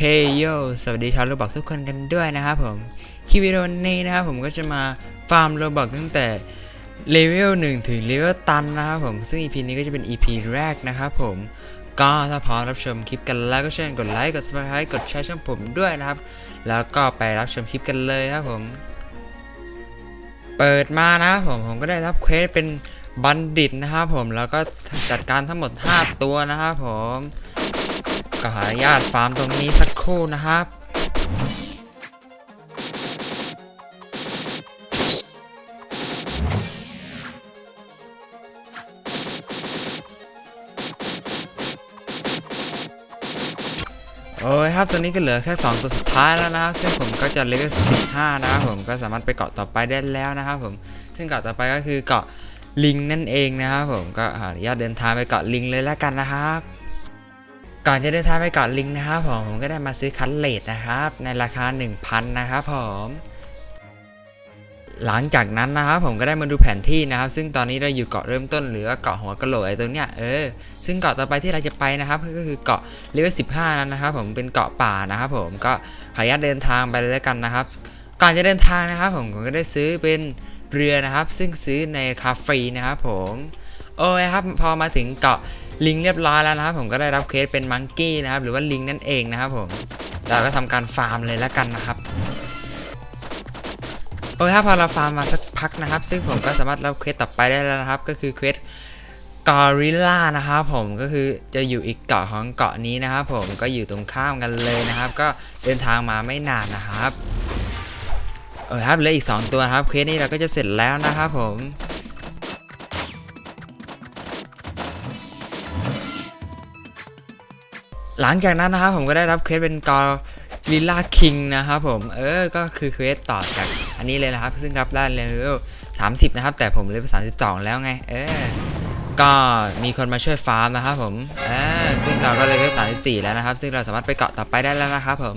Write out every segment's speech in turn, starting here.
เฮ้ยโยสวัสดีชาวโรบอกทุกคนกันด้วยนะครับผมคลิปวิดีโอนี้นะครับผมก็จะมาฟาร์มโรบอกตั้งแต่เลเวล1ถึงเลเวลตันนะครับผม ซึ่ง EP นี้ก็จะเป็น EP แรกนะครับผม ก็ถ้าพร้อมรับชมคลิปกันแล้วก็เช่นกดไลค์ กด subscribe กดแชร์ช่องผมด้วยนะครับ แล้วก็ไปรับชมคลิปกันเลยครับผม เปิดมานะครับผม ผมก็ได้รับเควสเป็นบัณฑิตนะครับผม แล้วก็จัดการทั้งหมด 5 ตัวนะครับผม ขออนุญาตฟาร์มตรงนี้สักครู่นะครับ โอ้ยครับตอนนี้ก็เหลือแค่ 2 ตัวสุดท้ายแล้วนะครับ ซึ่งผมก็จะเลเวล15 นะครับผมก็สามารถไปเกาะต่อไปได้แล้วนะครับผม ซึ่งเกาะต่อไปก็คือเกาะลิงนั่นเองนะครับผมก็ขออนุญาตเดินทางไปเกาะลิงเลยแล้วกันนะครับ ก่อนจะเดินทางไปเกาะลิงนะครับผมผมก็ได้มาซื้อคันเลดนะครับ ในราคา 1,000 นะครับผมหลังจากนั้นนะครับผมก็ได้มาดูแผนที่นะครับ ซึ่งตอนนี้เราอยู่เกาะเริ่มต้นหรือเกาะหัวกะโหลกไอ้ตรงเนี้ยเออซึ่งเกาะต่อไปที่เราจะไปนะครับ ก็คือเกาะเลเวล15นั้นนะครับ ผมเป็นเกาะป่านะครับ ผมก็ขออนุญาตเดินทางไปเลยแล้วกันนะครับ ก่อนจะเดินทางนะครับ ผมก็ได้ซื้อเป็นเรือนะครับ ซึ่งซื้อในคาฟรีนะครับ ผมโอ้ยครับพอมาถึงเกาะ ลิงเรียบร้อยแล้วนะครับผมก็ได้รับเคสเป็นมังกี้นะครับหรือว่าลิงนั่นเองนะครับผมเราก็ทำการฟาร์มเลยแล้วกันนะครับโอเคครับพอเราฟาร์มมาสักพักนะครับ ซึ่งผมก็สามารถรับเควสต่อไปได้แล้วนะครับ ก็คือเควสกอริลล่านะครับผมก็คือจะอยู่อีกเกาะของเกาะนี้นะครับผมก็อยู่ตรงข้ามกันเลยนะครับ ก็เดินทางมาไม่นานนะครับเออครับเหลืออีก 2 ตัวครับเควสนี้เราก็จะเสร็จแล้วนะครับผม หลังจากนั้นนะครับผมก็ได้รับเควสเป็นกอริลล่าคิงนะครับผม เออ ก็คือเควสต่อจากอันนี้เลยนะครับ ซึ่งรับได้เลเวล30 นะครับ แต่ผมเลเวล32 แล้วไง เออ ก็มีคนมาช่วยฟาร์มนะครับผม เออ ซึ่งเราก็เลเวล34 แล้วนะครับ ซึ่งเราสามารถไปเกาะต่อไปได้แล้วนะครับผม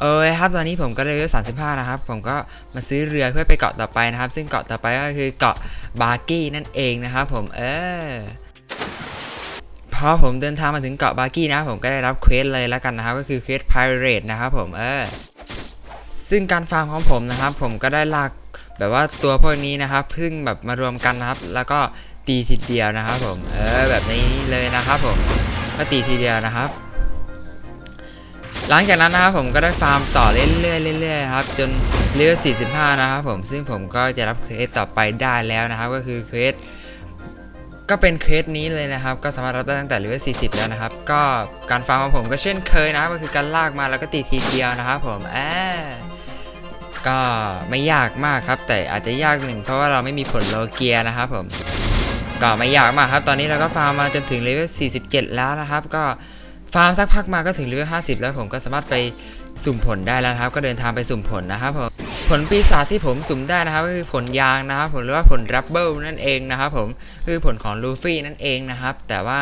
เออครับตอนนี้ผมก็เลเวล35 นะครับ ผมก็มาซื้อเรือเพื่อไปเกาะต่อไปนะครับ ซึ่งเกาะต่อไปก็คือเกาะบาร์กี้นั่นเองนะครับผม เออ พอผมเดินทางมาถึงเกาะบากี้นะผมก็ได้รับเควสเลยแล้วกันนะครับ ก็คือเควส Pirate นะครับผมเออซึ่งการฟาร์มของผมนะครับ ผมก็ได้ลากแบบว่าตัวพวกนี้นะครับเพึ่งแบบมารวมกันนะครับ แล้วก็ตีทีเดียวนะครับผมเออแบบนี้เลยนะครับผมก็ตีทีเดียวนะครับ หลังจากนั้นนะครับผมก็ได้ฟาร์มต่อเรื่อยๆเรื่อยๆครับจนเลเวล45 นะครับผมซึ่งผมก็จะรับเควสต่อไปได้แล้วนะครับ ก็คือเควส ก็เป็นเควสนี้เลยนะครับ ก็สามารถรับได้ตั้งแต่เลเวล40 แล้วนะครับ ก็การฟาร์มของผมก็เช่นเคยนะก็คือการลากมาแล้วก็ตีทีเดียวนะครับผมแอก็ไม่ยากมากครับ แต่อาจจะยากหนึ่งเพราะว่าเราไม่มีผลโลเกียนะครับผมก็ไม่ยากมากครับ ตอนนี้เราก็ฟาร์มมาจนถึงเลเวล47 แล้วนะครับ ก็ฟาร์มสักพักมาก็ถึงเลเวล50 แล้วผมก็สามารถไป สุ่มผลได้แล้วครับ ก็เดินทางไปสุ่มผลนะครับผมผลปีศาจที่ผมสุ่มได้นะครับก็คือผลยางนะครับผมหรือว่าผลรับเบิลนั่นเองนะครับผมคือผลของลูฟี่นั่นเองนะครับ แต่ว่า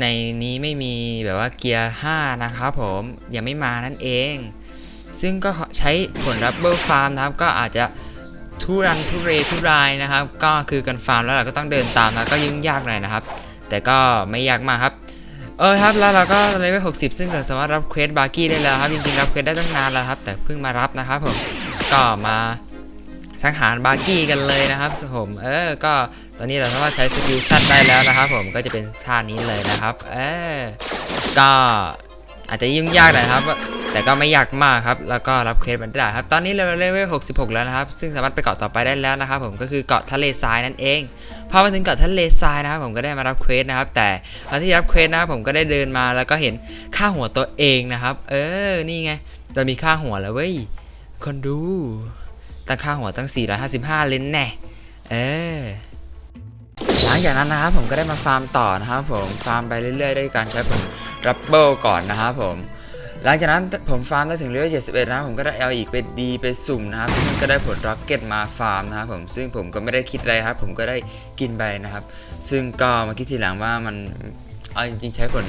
ในนี้ไม่มีแบบว่าเกียร์ 5 นะครับผมยังไม่มานั่นเอง ซึ่งก็ใช้ผลรับเบิลฟาร์มนะครับ ก็อาจจะทุรันทุเรทุรายนะครับ ก็คือการฟาร์มแล้วเราก็ต้องเดินตามนะก็ยุ่งยากหน่อยนะครับ แต่ก็ไม่ยากมากครับ เออครับแล้วเราก็เลเวล60 ซึ่งเราสามารถรับเควสบาร์กี้ได้แล้วครับจริงๆรับเควสได้ตั้งนานแล้วครับ แต่เพิ่งมารับนะครับผมก็มาสังหารบาร์กี้กันเลยนะครับผมเออก็ตอนนี้เราสามารถใช้สกิลสั้นได้แล้วนะครับ ผมก็จะเป็นท่านี้เลยนะครับ เออก็ อาจจะยุ่งยากหน่อยครับ แต่ก็ไม่ยากมากครับ แล้วก็รับเควสมันได้ครับ ตอนนี้เราเลเวล66 แล้วนะครับ ซึ่งสามารถไปเกาะต่อไปได้แล้วนะครับ ผมก็คือเกาะทะเลทรายนั่นเอง พอมาถึงเกาะทะเลทรายนะครับผมก็ได้มารับเควสนะครับ แต่ตอนที่รับเควสนะครับผมก็ได้เดินมาแล้วก็เห็นค่าหัวตัวเองนะครับ เออ นี่ไง เรามีค่าหัวแล้วเว้ย คนดู ตั้งค่าหัวตั้ง 455 เลนแน่ เออหลังจากนั้นนะครับผมก็ได้มาฟาร์มต่อนะครับผมฟาร์มไปเรื่อยๆด้วยการใช้ผล รับเบิลก่อนนะครับผม หลังจากนั้นผมฟาร์มได้ถึงเลเวล71นะครับผมก็ได้เอาอีกไปดีไปสุ่มนะครับซึ่งก็ได้ผลร็อกเก็ตมาฟาร์มนะครับผมซึ่งผมก็ไม่ได้คิดอะไรครับ ผมก็ได้กินไปนะครับ ซึ่งก็มาคิดทีหลังว่ามันเอาจริงๆใช้ผล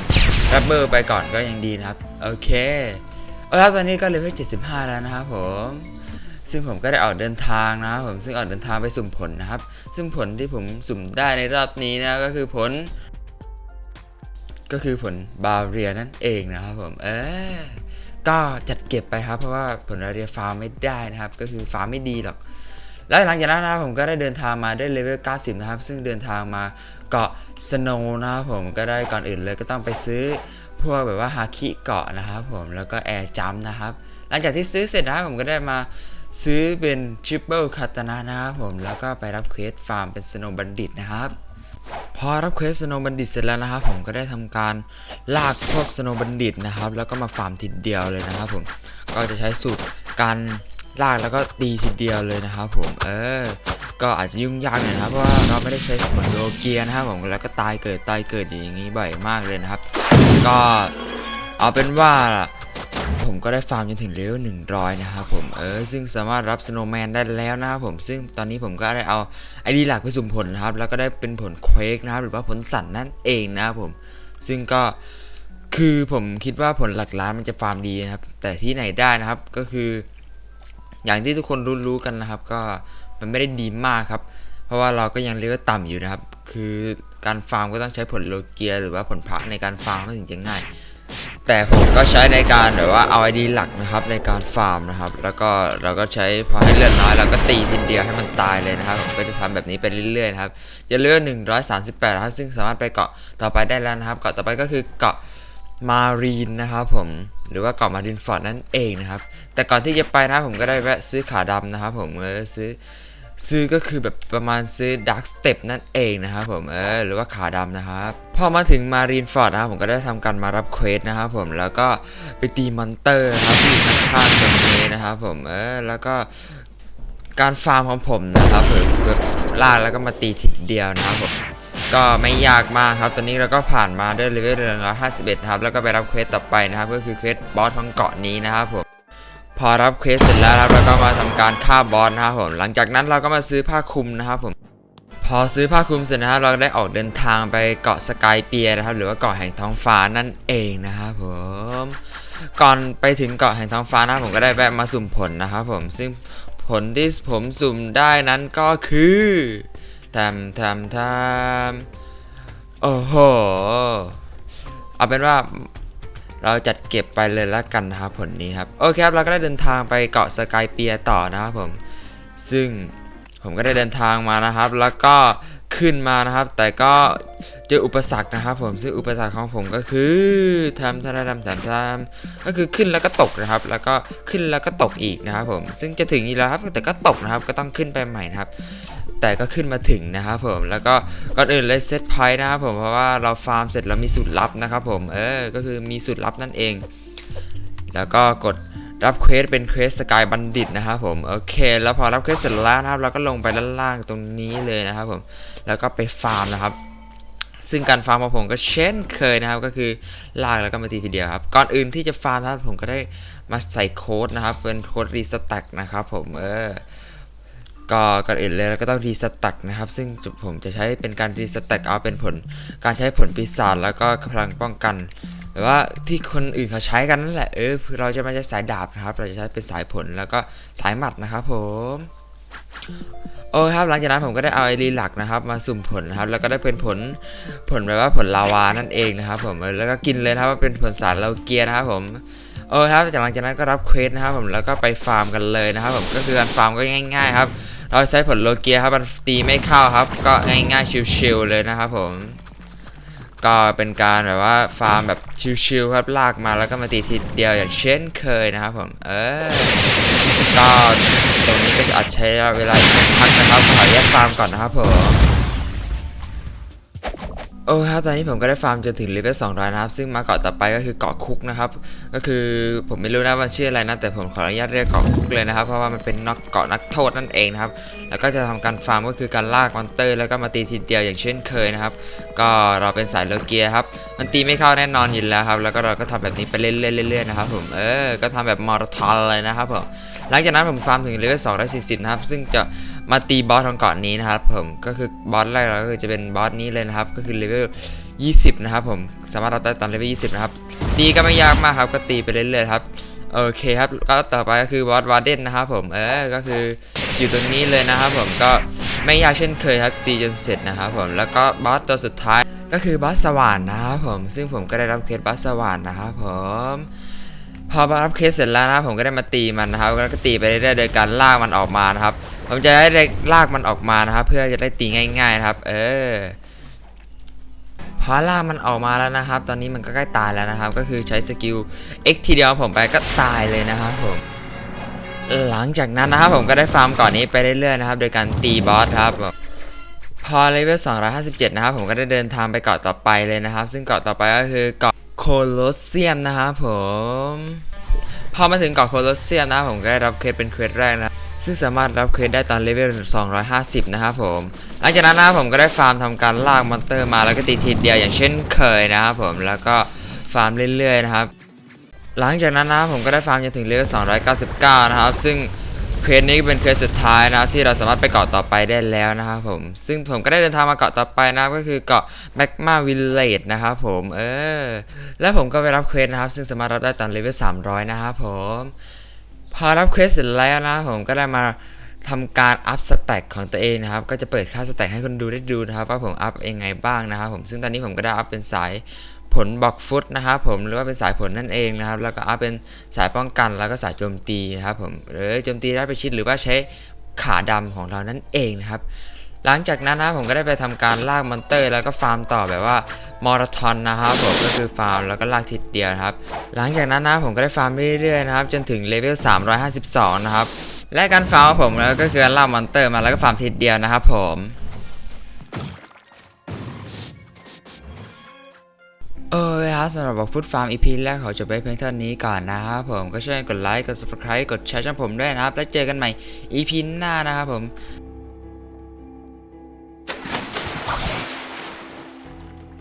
รับเบิลไปก่อนก็ยังดีนะครับ โอเคเอาละครับตอนนี้ก็เลเวล75 แล้วนะครับผมซึ่งผมก็ได้ออกเดินทางนะครับผมซึ่งออกเดินทางไปสุ่มผลนะครับ ซึ่งผลที่ผมสุ่มได้ในรอบนี้นะก็คือผล ก็คือผลบาเรียนั่นเองนะครับผม เออ ก็จัดเก็บไปครับ เพราะว่าผลอาเรียฟาร์มไม่ได้นะครับ ก็คือฟาร์มไม่ดีหรอก แล้วหลังจากนั้นนะครับผมก็ได้เดินทางมาได้เลเวล 90 นะครับ ซึ่งเดินทางมาเกาะสโนว์นะครับผม ก็ได้ก่อนอื่นเลยก็ต้องไปซื้อพวกแบบว่าฮาคิเกาะนะครับผม แล้วก็แอร์จัมนะครับ หลังจากที่ซื้อเสร็จนะผมก็ได้มาซื้อเป็นทริปเปิลคาตานะนะครับผม แล้วก็ไปรับเควสฟาร์มเป็นสโนว์บัณฑิตนะครับ พอรับเควสสโนบัณฑิตเสร็จแล้วนะครับผมก็ได้ทำการลากพวกสโนบัณฑิตนะครับ แล้วก็มาฟาร์มทีเดียวเลยนะครับผมก็จะใช้สูตรการลากแล้วก็ตีทีเดียวเลยนะครับผมเออก็อาจจะยุ่งยากหน่อยนะครับเพราะว่าเราไม่ได้ใช้ผลโลเกียนะครับผมแล้วก็ตายเกิดตายเกิดอย่างนี้บ่อยมากเลยนะครับ ก็เอาเป็นว่า ผมก็ได้ฟาร์มจนถึงเลเวล100 นะครับผม เออ ซึ่งสามารถรับสโนว์แมนได้แล้วนะครับผม ซึ่งตอนนี้ผมก็ได้เอาไอดีหลักไปสุ่มผลนะครับ แล้วก็ได้เป็นผลเควกนะครับ หรือว่าผลสั่นนั่นเองนะครับผม ซึ่งก็คือผมคิดว่าผลหลักล้านมันจะฟาร์มดีนะครับ แต่ที่ไหนได้นะครับ ก็คือ อย่างที่ทุกคนรู้ๆกันนะครับ ก็มันไม่ได้ดีมากครับ เพราะว่าเราก็ยังเลเวลต่ำอยู่นะครับ คือการฟาร์มก็ต้องใช้ผลโลเกีย หรือว่าผลพระในการฟาร์มถึงจะง่าย แต่ผมก็ใช้ในการแบบว่าเอาไอดีหลักนะครับในการฟาร์มนะครับ แล้วก็เราก็ใช้พอให้เลือดน้อยเราก็ตีทีเดียวให้มันตายเลยนะครับผมก็จะทำแบบนี้ไปเรื่อยๆนะครับจะเลือด138นะครับซึ่งสามารถไปเกาะต่อไปได้แล้วนะครับ เกาะต่อไปก็คือเกาะมารีนนะครับผมหรือว่าเกาะมารีนฟอร์ดนั่นเองนะครับ แต่ก่อนที่จะไปนะผมก็ได้แวะซื้อขาดำนะครับ ผมเออซื้อ ซื้อก็คือแบบประมาณซื้อดักสเต็ปนั่นเองนะครับผมเออหรือว่าขาดำนะครับพอมาถึงมารีนฟอร์ดนะครับผมก็ได้ทำการมารับเควสนะครับผมแล้วก็ไปตีมอนเตอร์นะครับที่ข้างๆตรงนี้นะครับผมเออแล้วก็การฟาร์มของผมนะครับผมแบบลากแล้วก็มาตีทีเดียวนะครับผมก็ไม่ยากมากครับ ตอนนี้เราก็ผ่านมาด้วยเลเวลเรืองห้าสิบเอ็ดครับ แล้วก็ไปรับเควสต่อไปนะครับ ก็คือเควสบอสของเกาะนี้นะครับผม พอรับเควสเสร็จแล้วครับเราก็มาทำการฆ่าบอสนะครับผมหลังจากนั้นเราก็มาซื้อผ้าคลุมนะครับผมพอซื้อผ้าคลุมเสร็จนะครับเราได้ออกเดินทางไปเกาะสกายเปียนะครับ หรือว่าเกาะแห่งท้องฟ้านั่นเองนะครับผมก่อนไปถึงเกาะแห่งท้องฟ้านะผมก็ได้แวะมาสุ่มผลนะครับผมซึ่งผลที่ผมสุ่มได้นั้นก็คือทำทำทำโอ้โหเอาเป็นว่า เราจัดเก็บไปเลยแล้วกันนะครับผลนี้ครับโอเคครับเราก็ได้เดินทางไปเกาะสกายเปียต่อนะครับผม ซึ่งผมก็ได้เดินทางมานะครับ แล้วก็ ขึ้นมานะครับ แต่ก็เจออุปสรรคนะครับ ผมซึ่งอุปสรรคของผมก็คือทำทำทำทำทำก็คือขึ้นแล้วก็ตกนะครับ แล้วก็ขึ้นแล้วก็ตกอีกนะครับ ผมซึ่งจะถึงอีกแล้วครับ แต่ก็ตกนะครับ ก็ต้องขึ้นไปใหม่นะครับ แต่ก็ขึ้นมาถึงนะครับผมแล้วก็ก่อนอื่นเลยเซตไพร์นะครับผมเพราะว่าเราฟาร์มเสร็จเรามีสูตรลับนะครับ ผมเออก็คือมีสูตรลับนั่นเอง แล้วก็กด รับเควสเป็นเควสสกายบัณฑิตนะครับผมโอเค แล้วพอรับเควสเสร็จแล้วนะครับเราก็ลงไปด้านล่างตรงนี้เลยนะครับผมแล้วก็ไปฟาร์มนะครับ ซึ่งการฟาร์มของผมก็เช่นเคยนะครับ ก็คือลากแล้วก็มาตีทีเดียวครับก่อนอื่นที่จะฟาร์มนะครับผมก็ได้มาใส่โค้ดนะครับเป็นโค้ดรีสแต็กนะครับผมเออก็ก่อนอื่นเลยเราก็ต้องรีสแต็กนะครับ ซึ่งผมจะใช้เป็นการรีสแต็กเอาเป็นผล การใช้ผลปีศาจแล้วก็พลังป้องกัน หรือว่าที่คนอื่นเขาใช้กันนั่นแหละเออเราจะไม่ใช้สายดาบนะครับ เราจะใช้เป็นสายผลแล้วก็สายหมัดนะครับผมโอ้ครับหลังจากนั้นผมก็ได้เอาไอรีหลักนะครับ มาสุ่มผลนะครับ แล้วก็ได้เป็นผลผลแบบว่าผลลาวานั่นเองนะครับ ผมแล้วก็กินเลยนะครับว่าเป็นผลสารเราเกียนะครับผมเออครับจากหลังจากนั้นก็รับเควสนะครับผมแล้วก็ไปฟาร์มกันเลยนะครับผมก็คือการฟาร์มก็ง่าย ๆ ครับ เราใช้ผลโลเกียครับมันตีไม่เข้าครับ ก็ง่ายๆชิวๆเลยนะครับผม ก็เป็นการแบบว่าฟาร์มแบบชิวๆครับลากมาแล้วก็มาตีทีเดียวอย่างเช่นเคยนะครับผมเออก็ตรงนี้ก็อาจใช้เวลาสักพักนะครับขออนุญาตฟาร์มก่อนนะครับผม โอ้ครับตอนนี้ผมก็ได้ฟาร์มจนถึงเลเวล200 นะครับ ซึ่งมาเกาะต่อไปก็คือเกาะคุกนะครับ ก็คือผมไม่รู้นะว่าชื่ออะไรนะ แต่ผมขออนุญาตเรียกเกาะคุกเลยนะครับ เพราะว่ามันเป็นนักเกาะนักโทษนั่นเองนะครับ แล้วก็จะทำการฟาร์มก็คือการลากมอนเตอร์ แล้วก็มาตีทีเดียวอย่างเช่นเคยนะครับ ก็เราเป็นสายโลเกียครับ มันตีไม่เข้าแน่นอนอยู่แล้วครับ แล้วก็เราก็ทำแบบนี้ไปเรื่อยๆๆนะครับผม เออ ก็ทำแบบมาราธอนเลยนะครับผม หลังจากนั้นผมฟาร์มถึงเลเวล240 นะครับ ซึ่งจะ มาตีบอสของเกาะนี้นะครับผมก็คือบอสแรกเราก็คือจะเป็นบอสนี้เลยนะครับ ก็คือเลเวล 20 นะครับผมสามารถรับได้ตอนเลเวล 20 นะครับ ตีก็ไม่ยากมากครับ ก็ตีไปเรื่อยๆครับโอเคครับก็ต่อไปก็คือบอสวาร์เดนนะครับผมเออก็คืออยู่ตรงนี้เลยนะครับผมก็ไม่ยากเช่นเคยครับตีจนเสร็จนะครับผมแล้วก็บอสตัวสุดท้ายก็คือบอสสว่านนะครับผมซึ่งผมก็ได้รับเคสบอสสว่านนะครับผมพอรับเคสเสร็จแล้วนะครับผมก็ได้มาตีมันนะครับแล้วก็ตีไปเรื่อยๆโดยการลากมันออกมานะครับ ผมจะได้ลากมันออกมานะครับ เพื่อจะได้ตีง่ายๆครับ เออพอลากมันออกมาแล้วนะครับ ตอนนี้มันก็ใกล้ตายแล้วนะครับ ก็คือใช้สกิล X ทีเดียวผมไปก็ตายเลยนะครับผมหลังจากนั้นนะครับผมก็ได้ฟาร์มก่อนนี้ไปเรื่อยๆนะครับ โดยการตีบอสครับพอเลเวล257 นะครับผมก็ได้เดินทางไปเกาะต่อไปเลยนะครับ ซึ่งเกาะต่อไปก็คือเกาะโคโลเซียมนะครับผม พอมาถึงเกาะโคโลเซียมนะครับผมก็ได้รับเควสเป็นเควสแรกนะ ซึ่งสามารถรับเควสได้ตอนเลเวล 250 นะครับผม หลังจากนั้นนะครับผมก็ได้ฟาร์มทำการลากมอนเตอร์มาแล้วก็ตีทีเดียวอย่างเช่นเคยนะครับผม แล้วก็ฟาร์มเรื่อยๆนะครับ หลังจากนั้นนะผมก็ได้ฟาร์มจนถึงเลเวล 299 นะครับ ซึ่งเควสนี้เป็นเควสสุดท้ายนะครับที่เราสามารถไปเกาะต่อไปได้แล้วนะครับผม ซึ่งผมก็ได้เดินทางมาเกาะต่อไปนะก็คือเกาะแมกมาวิลเลจนะครับผมเออ แล้วผมก็ไปรับเควสนะครับ ซึ่งสามารถรับได้ตอนเลเวล 300 นะครับผม พอรับเควสเสร็จแล้วนะครับผมก็ได้มาทำการอัพสแต็กของตัวเองนะครับ ก็จะเปิดค่าสแต็กให้คนดูได้ดูนะครับว่าผมอัพยังไงบ้างนะครับผมซึ่งตอนนี้ผมก็ได้อัพเป็นสายผลบอกฟุตนะครับผมหรือว่าเป็นสายผลนั่นเองนะครับ แล้วก็อัพเป็นสายป้องกันแล้วก็สายโจมตีนะครับผมหรือโจมตีได้ไปชิดหรือว่าใช้ขาดำของเรานั่นเองนะครับ หลังจากนั้นนะผมก็ได้ไปทำการลากมอนเตอร์ แล้วก็ฟาร์มต่อแบบว่ามาราธอนนะครับผมก็คือฟาร์มแล้วก็ลากทีเดียวครับ หลังจากนั้นนะผมก็ได้ฟาร์มเรื่อยๆนะครับจนถึงเลเวล352 นะครับ และการฟาร์มของผมแล้วก็คือการลากมอนเตอร์มาแล้วก็ฟาร์มทีเดียวนะครับผมเออครับสำหรับบอกฟุตฟาร์มอีพีแรกขอจบไว้เพียงเท่านี้ก่อนนะครับผมก็ช่วยกดไลค์กด subscribe กดแชร์ช่องผมด้วยนะครับ แล้วเจอกันใหม่อีพีหน้านะครับผม